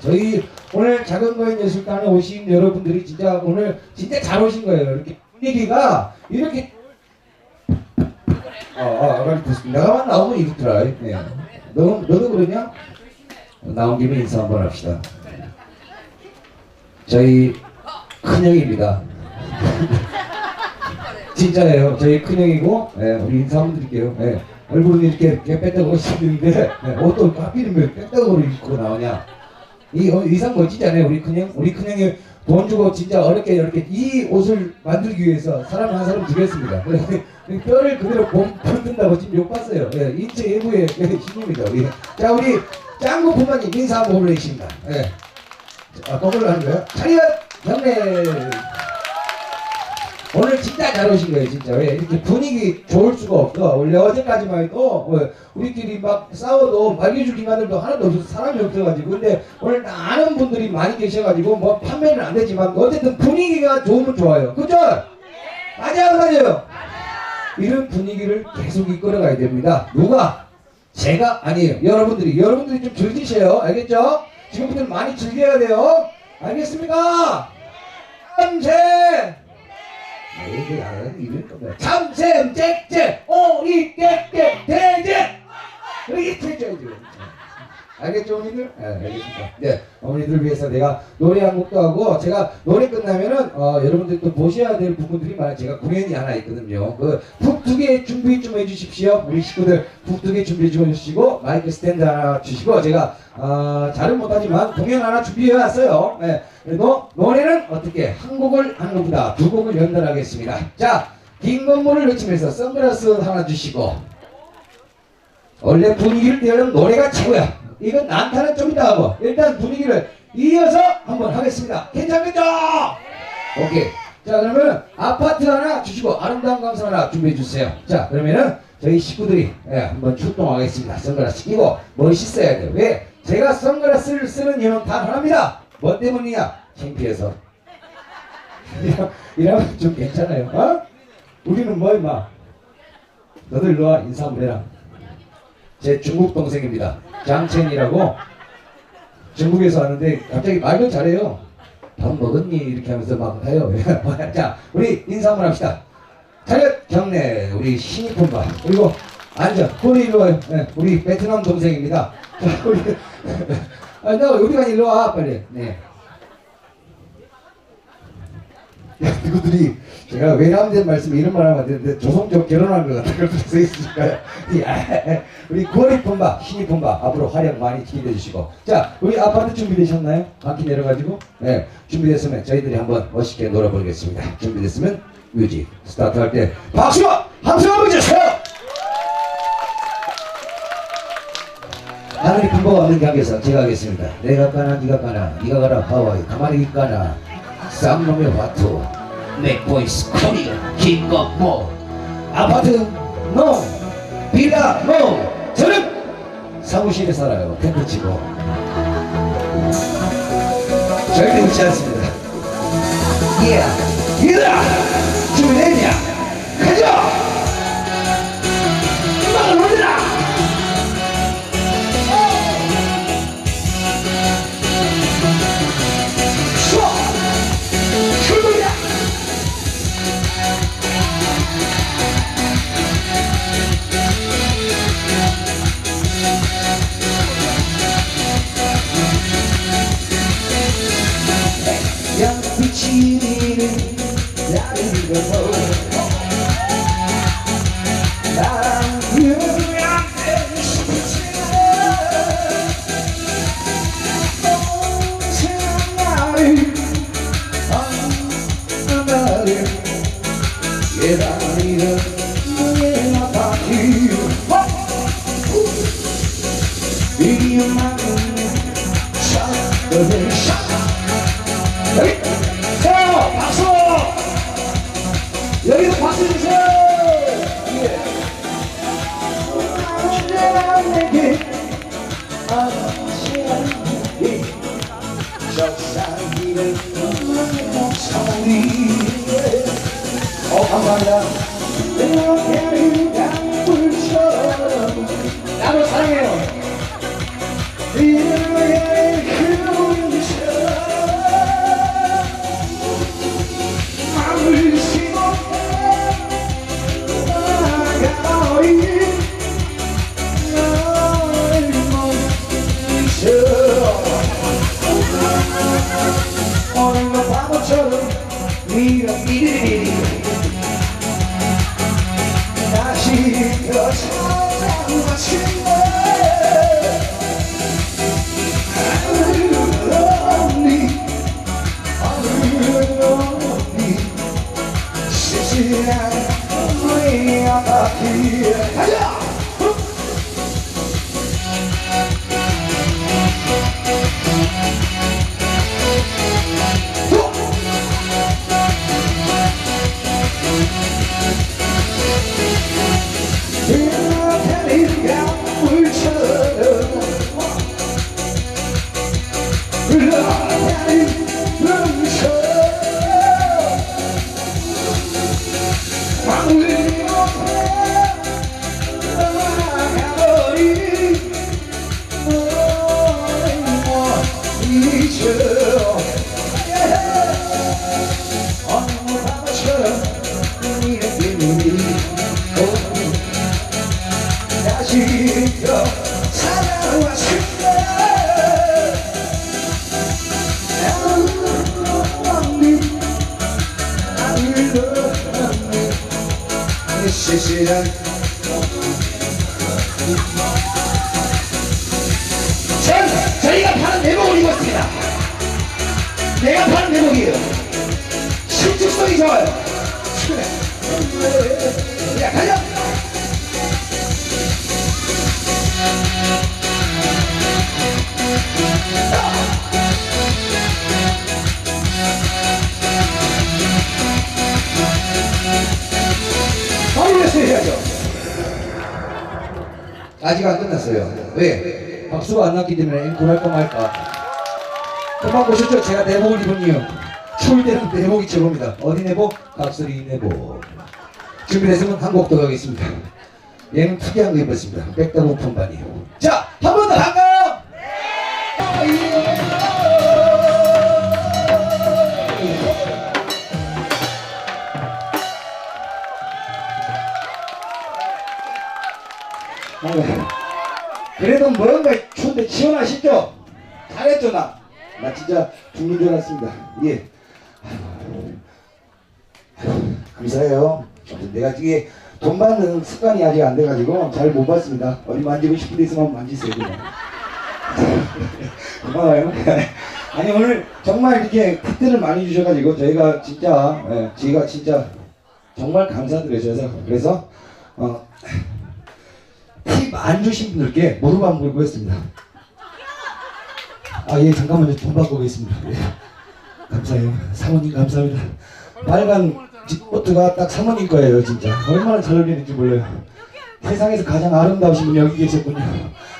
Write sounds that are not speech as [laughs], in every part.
저희 오늘 작은 거인 예술단에 오신 여러분들이 진짜 오늘 진짜 잘 오신 거예요. 이렇게 분위기가 이렇게 어, 어, 빨리 됐습니다. 나만 나오면 이렇더라. 네. 너, 너도 그러냐? 나온 김에 인사 한번 합시다. 저희 큰형입니다. [laughs] 진짜예요. 저희 큰형이고, 예, 우리 인사 한번 드릴게요. 예, 얼굴은 이렇게, 이렇게 뺐다고 싶은데, 예, 옷도 하필이면 왜 뺐다고 입고 나오냐? 이 어, 의상 멋지지 않아요? 우리 큰형? 우리 큰형이 돈 주고 진짜 어렵게 이렇게 이 옷을 만들기 위해서 사람 한 사람 죽였습니다. 뼈를 그대로 몸 풀든다고 지금 욕 봤어요. 예, 인체 일부의 힘입니다. 우리. 자, 우리 짱구 부모님 인사 한번 올려주십니다. 예. 아, 거꾸로 하는 거예요? 차렷 경례! 오늘 진짜 잘 오신 거예요, 진짜. 왜 이렇게 분위기 좋을 수가 없어. 원래 어제까지만 해도 어, 우리끼리 막 싸워도 말겨줄 인간들도 하나도 없어서 사람이 없어가지고. 근데 오늘 다 아는 분들이 많이 계셔가지고 뭐 판매는 안 되지만 어쨌든 분위기가 좋으면 좋아요. 그죠? 맞아요, 맞아요? 이런 분위기를 계속 이끌어가야 됩니다. 누가? 제가 아니에요. 여러분들이. 여러분들이 좀 즐기세요. 알겠죠? 지금부터 많이 즐겨야 돼요. 알겠습니까? 참새! 안 이럴 겁니다. 참새, 짹짹, 오리, 깨깨, 대제! 이렇게 해줘야죠. 알겠죠, 어머니들? 네, 알겠습니다. 네, 어머니들 위해서 내가 노래 한 곡도 하고, 제가 노래 끝나면은, 어, 여러분들 또 보셔야 될 부분들이 많아요. 제가 공연이 하나 있거든요. 그, 푹두개 준비 좀 해주십시오. 우리 식구들 푹두개 준비 좀 해주시고, 마이크 스탠드 하나 주시고, 제가, 어, 잘은 못하지만 공연 하나 준비해 왔어요. 네, 그래도 노래는 어떻게, 한 곡을 한 곡보다 두 곡을 연달하겠습니다. 자, 긴 건물을 외치면서 선글라스 하나 주시고, 원래 분위기를 띄우는 노래가 최고야. 이건 난타는 좀 이따 하고 일단 분위기를 이어서 한번 하겠습니다. 괜찮겠죠? 오케이. 자 그러면 아파트 하나 주시고 아름다운 감성 하나 준비해 주세요. 자 그러면은 저희 식구들이 예, 한번 출동하겠습니다. 선글라스 끼고 멋있어야 돼요. 왜? 제가 선글라스를 쓰는 이유는 단 하나입니다. 뭐 때문이냐? 창피해서. 이러- [laughs] 이러면 좀 괜찮아요. 어? 우리는 뭐 임마? 너들 일로 와 인사 한번 해라. 제 중국 동생입니다. 장첸이라고 중국에서 왔는데 갑자기 말도 잘해요. 밥 먹었니? 이렇게 하면서 막 해요. [laughs] 자, 우리 인사 한번 합시다. 차렷 경례 우리 신입분바 그리고 앉아 꼬리 일로 와요. 네, 우리 베트남 동생입니다. 자, 우리 아, 너 여기가 일로 와 빨리. 네. 야, 누구들이 제가 외람된 말씀 이런 말 하면 안 되는데 조성적 결혼한 것 같아 그렇게 써 있으니까요. 야, 우리 고리 폰바, 신이 폰바 앞으로 활약 많이 기대해 주시고 자 우리 아파트 준비되셨나요? 바퀴 내려가지고 네 준비됐으면 저희들이 한번 멋있게 놀아보겠습니다. 준비됐으면 뮤직 스타트 할 때 박수와 함성 한번 주세요. 하늘이 근거가 없는 가게에서 제가 하겠습니다. 내가 가나 네가 가나 네가 가라 하와이 가만히 가나. 쌍놈의 화투 맥보이스 코리아 김건모 아파트 노 빌라 노 저는 사무실에 살아요. 텐트 치고. 절대 웃지 않습니다. 예 얘들아! 준비됐냐? 가자 이만 샷 아직 안 끝났어요 왜? 박수가 안 났기 때문에 앵콜 할까 말까 금방 보셨죠? 제가 내복을 입은 이유 추울 때는 내복이 최고입니다 어디 내복? 각설이 내복 준비됐으면 한곡더 가겠습니다 얘는 특이한 거 입었습니다 백다고 품반이요 자! 한 번 더 그래도 뭔가 추운데 시원하시죠? 잘했죠 나? 나 진짜 죽는 줄 알았습니다. 예. 감사해요. 내가 이게 돈 받는 습관이 아직 안 돼가지고 잘 못 받습니다. 어디 만지고 싶은 데 있으면 만지세요 [laughs] 고마워요. [laughs] 아니 오늘 정말 이렇게 팁들을 많이 주셔가지고 저희가 진짜 예, 저희가 진짜 정말 감사드려서 그래서 어, 팁 안 주신 분들께 무릎 한번 꿇고 했습니다. 아, 예, 잠깐만요. 돈 받고 오겠습니다. 예. 감사해요. 사모님 감사합니다. 빨간 지퍼트가 딱 사모님 거예요, 진짜. 얼마나 잘 어울리는지 몰라요. 세상에서 가장 아름다우신 분이 여기 계셨군요.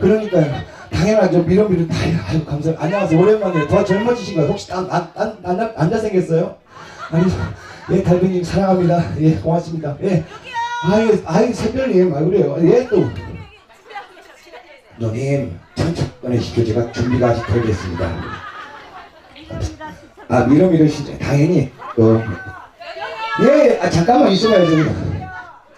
그러니까요. 당연하죠. 미러미러 다 아유, 감사합니다. 안녕하세요. 오랜만에 더 젊어지신 거예요. 혹시 안, 안, 안, 안, 안, 안 잘생겼어요? 아니, 예, 달빈님 사랑합니다. 예, 고맙습니다. 예. 아유, 아유, 새별님, 아, 그래요. 예, 또. 누님, 천천히 꺼내시죠. 제가 준비가 아직 덜 됐습니다. 아, 미러미러 시죠 당연히. 어. 예, 아, 잠깐만 있어봐요, 저기.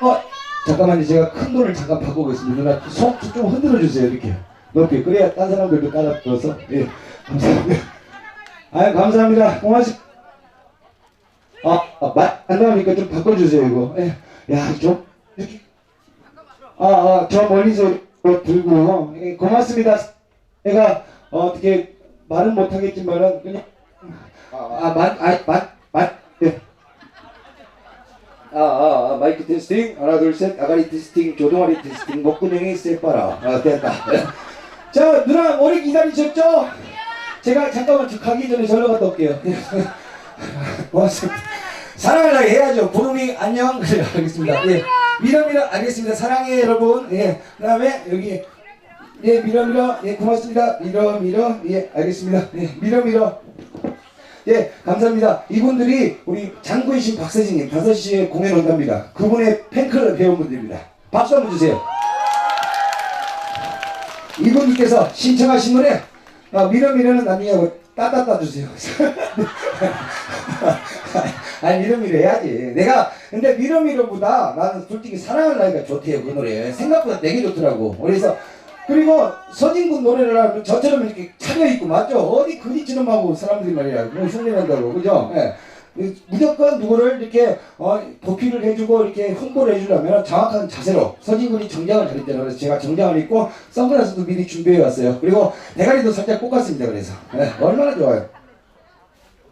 어, 잠깐만요. 제가 큰 돈을 잠깐 받고 오겠습니다. 누나, 손좀 흔들어 주세요, 이렇게. 높게. 그래야 딴 사람들도 따라 들어서. 예, 감사합니다. 아유, 감사합니다. 고맙습니다. 아, 아, 나오니까 좀 바꿔주세요, 이거. 예. 야, 좀, 이렇게. 아, 아, 저 멀리서 들고, 예, 고맙습니다. 내가, 어, 어떻게, 말은 못하겠지만은, 그냥, 아, 아, 만, 아, 만, 만, 예. 아, 아, 아, 마이크 테스팅. 하나, 둘, 셋. 아가리 테스팅. 조동아리 테스팅. 목근형이 쎄빠라. 아, 됐다. [laughs] 자, 누나, 머리 기다리셨죠? 제가 잠깐만 저 가기 전에 절로 갔다 올게요. [laughs] 고맙습니다. 사랑을 해야죠. 부름이 안녕. [laughs] 그래, 알겠습니다. 예. 미러미러, 알겠습니다. 사랑해, 여러분. 예. 그 다음에, 여기, 예, 미러미러. 예, 고맙습니다. 미러미러. 예, 알겠습니다. 예, 미러미러. 예, 감사합니다. 이분들이 우리 장군신 박세진님 5시에 공연 온답니다. 그분의 팬클럽 회원분들입니다. 박수 한번 주세요. 이분께서 신청하신 노래 아, 미러 미러는 나중에 하고 따따따 주세요. [laughs] 아니 미러미러 해야지. 내가 근데 미러미러보다 나는 솔직히 사랑할 나이가 좋대요 그 노래. 생각보다 되게 좋더라고. 그래서 그리고 서진군 노래를 하면 저처럼 이렇게 차려입고 맞죠? 어디 그리처럼 하고 사람들이 말이야. 뭐 흉내낸다고 그죠? 예. 무조건 누구를 이렇게 어, 도피를 해주고 이렇게 홍보를 해주려면 정확한 자세로 서진군이 정장을 잘 입잖아요. 그래서 제가 정장을 입고 선글라스도 미리 준비해 왔어요. 그리고 대가리도 살짝 꽂았습니다. 그래서 예, 얼마나 좋아요.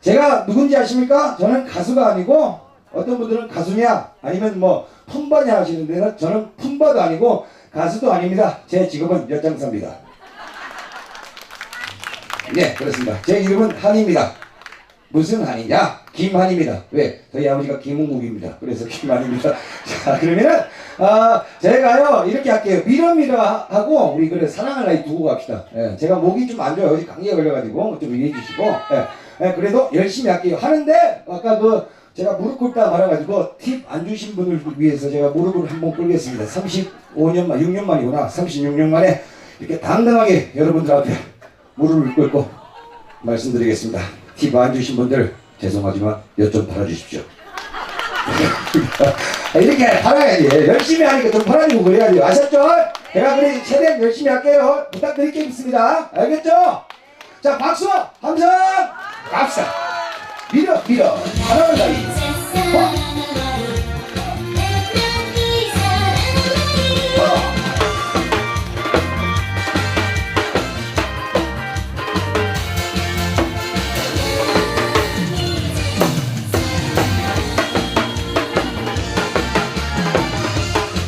제가 누군지 아십니까? 저는 가수가 아니고 어떤 분들은 가수냐 아니면 뭐 품바냐 하시는데 저는 품바도 아니고 가수도 아닙니다. 제 직업은 엿장사입니다. 네 그렇습니다. 제 이름은 한입니다. 무슨 한이냐? 김한입니다. 왜? 저희 아버지가 김웅국입니다. 그래서 김한입니다. [laughs] 자, 그러면은, 아, 제가요, 이렇게 할게요. 미러미러 하고, 우리 그래, 사랑할 나이 두고 갑시다. 예, 제가 목이 좀 안 좋아요. 어제 감기가 걸려가지고, 좀 이해해 주시고, 예, 예, 그래도 열심히 할게요. 하는데, 아까 그, 제가 무릎 꿇다 말아가지고, 팁 안 주신 분을 위해서 제가 무릎을 한번 꿇겠습니다. 35년 만, 6년 만이구나. 36년 만에, 이렇게 당당하게 여러분들 앞에 무릎을 꿇고, 말씀드리겠습니다. 팁 안 주신 분들 죄송하지만 몇좀 달아주십시오. [laughs] 이렇게 팔아야지. 열심히 하니까 좀 팔아주고 그래야지. 아셨죠? 제가 그래 최대한 열심히 할게요. 부탁드리겠습니다. 알겠죠? 자, 박수! 함성! 박수! 밀어, 밀어. 더. 어.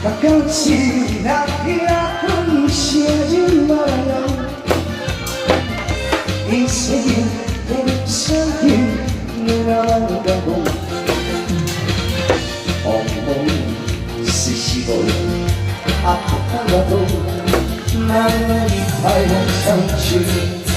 가끔씩 나 누나가고 엉덩이 쓰시고 아파가도 나는 이파의 상처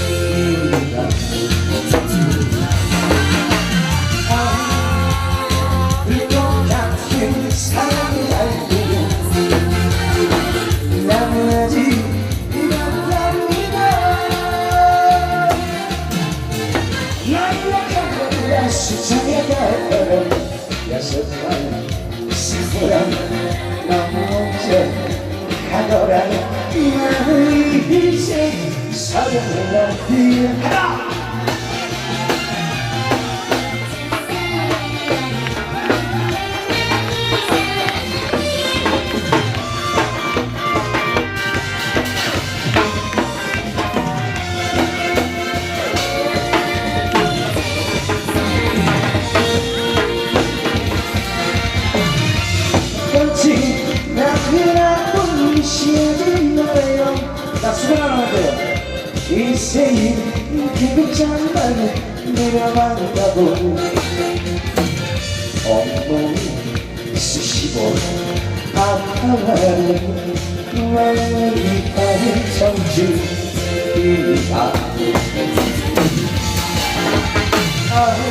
여섯만 시부랑 너무 먼저 가더라 나의 인생 사랑을 낳기 하나 마음을 이파는 정주이다 아우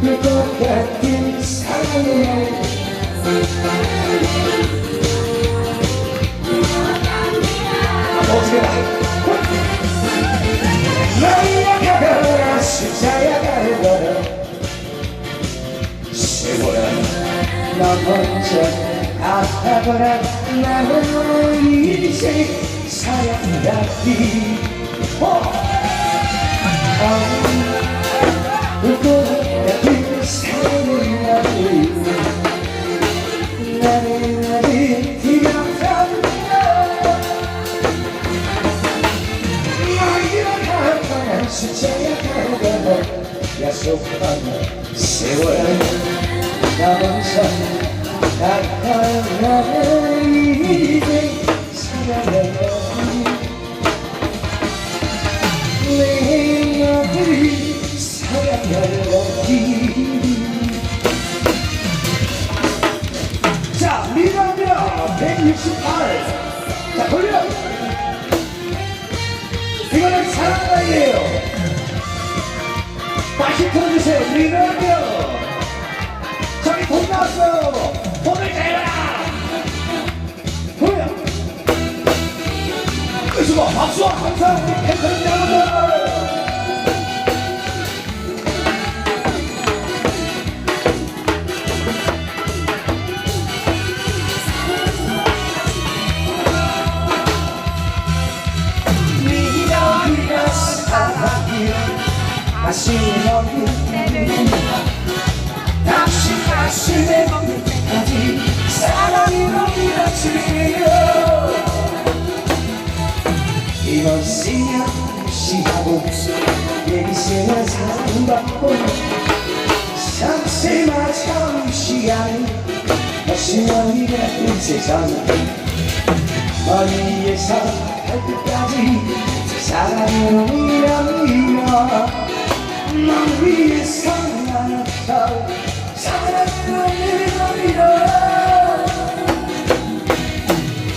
그것 같은 사랑을 어떻게 봐 너희야 가거라 숫자야 가거라 세월아 너 먼저 아파거라 나는 인생 사랑하기. 그 사랑방이에요. 다시 틀어주세요. 미라미라. 저기 돈 나왔어요. 돈을 내라. 그수고 박수와 감사 팬클럽 여러분 다시 너를 다시 가슴에 멈을 때까지 사랑으로 밀어주세요 이번 시간 시하고 내리세는 사랑받고 상세마 참 시간 다시 너희가 이 세상 할 끝까지 사랑으로 밀어밀어 널 위해서 나서 사랑으로 밀어밀어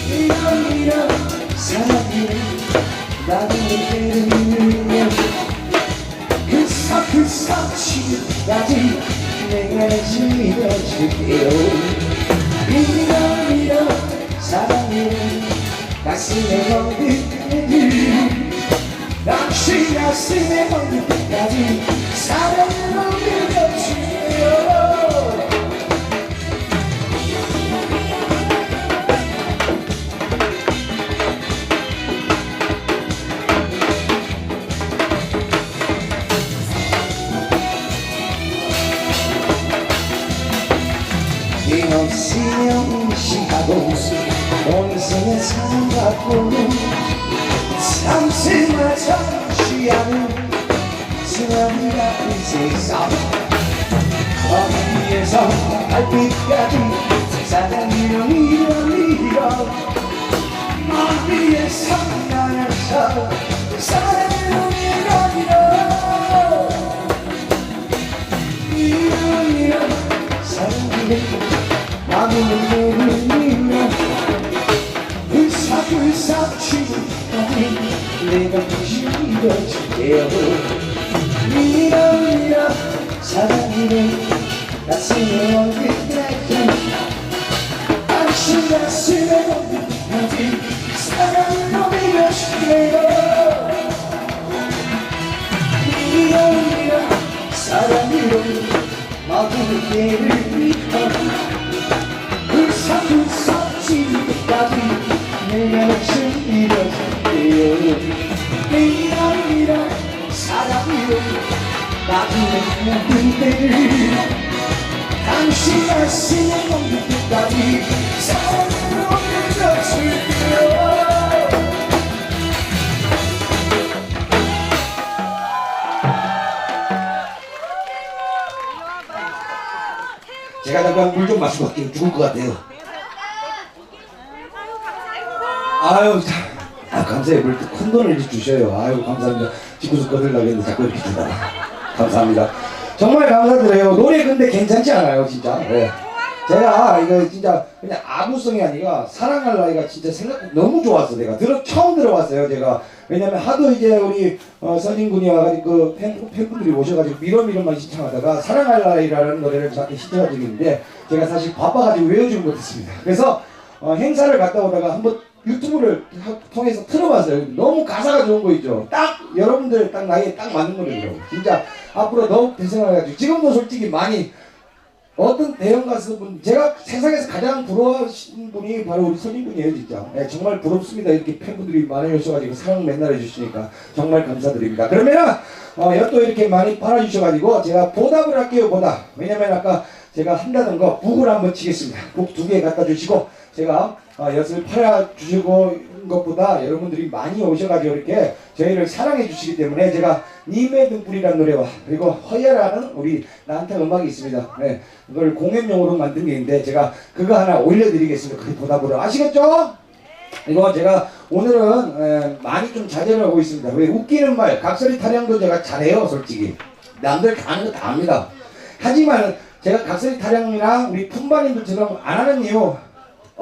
밀어밀어 사랑으로 나를 때리며 그사 그사 치까지 내가 지어줄게요. 밀어 밀어 사랑으로 가슴에 멍들 지 당신 가슴에 멈출 때까지 사랑으로 밀어주세 참새마저 취하는 수많은 같은 세상. 어디에서 발빛까지 사랑이로 밀어 밀어 먼 위에서 나면서 사랑으로 밀어 밀어 밀어 밀어 사랑으로 마음을 내가 밀어줄게요. 밀어 밀어 사랑이를 가슴에 얹을게 당신 가슴에 얹을까지 사랑으로 밀어줄게요. 밀어 밀어 사랑으로 마음을 밀어. 불사 마음의 그대를 당신 가슴에 멈출 때까지 사랑으로 밀어줄게요 제가 잠깐 물좀 마시고 갈게요. 죽을 것 같아요. 아유 참. 아 감사해요. 물큰 돈을 주셔요. 아유 감사합니다. 집구석 꺼들라고 했는데 자꾸 이렇게 주다가 [laughs] 감사합니다. 정말 감사드려요. 노래 근데 괜찮지 않아요 진짜. 네. 제가 이거 진짜 그냥 아구성이 아니라 사랑할 나이가 진짜 생각 너무 좋았어 내가. 들어 처음 들어봤어요 제가. 왜냐면 하도 이제 우리 어, 선진군이 와가지고 그 팬, 팬분들이 오셔가지고 미러미러만 신청하다가 사랑할 나이라는 노래를 저한테 신청한 적이 있는데 제가 사실 바빠가지고 외우지를 못했습니다. 그래서 어, 행사를 갔다 오다가 한번 유튜브를 하- 통해서 틀어봤어요. 너무 가사가 좋은 거 있죠. 딱 여러분들 딱 나이에 딱 맞는 노래더라고. 진짜 앞으로 너무 대성해가지고 지금도 솔직히 많이 어떤 대형 가수분 제가 세상에서 가장 부러워하시는 분이 바로 우리 선임분이에요 진짜 예, 정말 부럽습니다 이렇게 팬분들이 많이 오셔가지고 사랑 맨날 해주시니까 정말 감사드립니다 그러면은 어, 또 이렇게 많이 팔아주셔가지고 제가 보답을 할게요 보답 왜냐면 아까 제가 한다는 거 북을 한번 치겠습니다 북 두 개 갖다 주시고 제가 어, 엿을 팔아주시고 것보다 여러분들이 많이 오셔가지고 이렇게 저희를 사랑해 주시기 때문에 제가 님의 등불이라는 노래와 그리고 허야라는 우리 난타 음악이 있습니다. 네, 그걸 공연용으로 만든 게 있는데 제가 그거 하나 올려드리겠습니다. 그 보답으로 아시겠죠? 이거 제가 오늘은 에, 많이 좀 자제를 하고 있습니다. 왜 웃기는 말, 각설이 타령도 제가 잘해요, 솔직히. 남들 다 아는 거다 압니다. 하지만 제가 각설이 타령이나 우리 품바님들처럼 안 하는 이유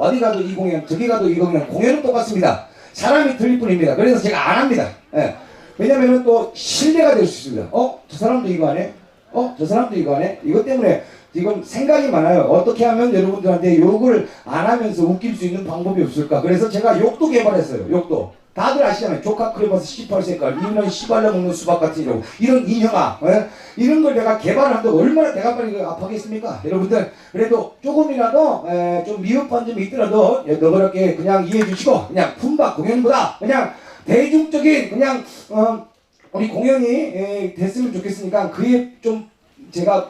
어디 가도 이 공연, 저기 가도 이 공연, 공연은 똑같습니다. 사람이 틀릴 뿐입니다. 그래서 제가 안 합니다. 예. 왜냐면은 또 신뢰가 될 수 있습니다. 어? 저 사람도 이거 안 해? 어? 저 사람도 이거 안 해? 이것 때문에 지금 생각이 많아요. 어떻게 하면 여러분들한테 욕을 안 하면서 웃길 수 있는 방법이 없을까? 그래서 제가 욕도 개발했어요. 욕도. 다들 아시잖아요. 조카 크레버스 18색깔, 이런 씨발려 먹는 수박 같은 이런, 이런 인형아, 예? 이런 걸 내가 개발한다고 얼마나 내가 빨리 아파겠습니까? 여러분들, 그래도 조금이라도, 에, 좀 미흡한 점이 있더라도, 예, 너그럽게 그냥 이해해 주시고, 그냥 품바 공연보다, 그냥 대중적인, 그냥, 어, 우리 공연이 에, 됐으면 좋겠으니까, 그에 좀 제가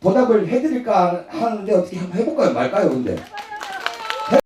보답을 해드릴까 하는데 어떻게 한번 해볼까요? 말까요? 근데?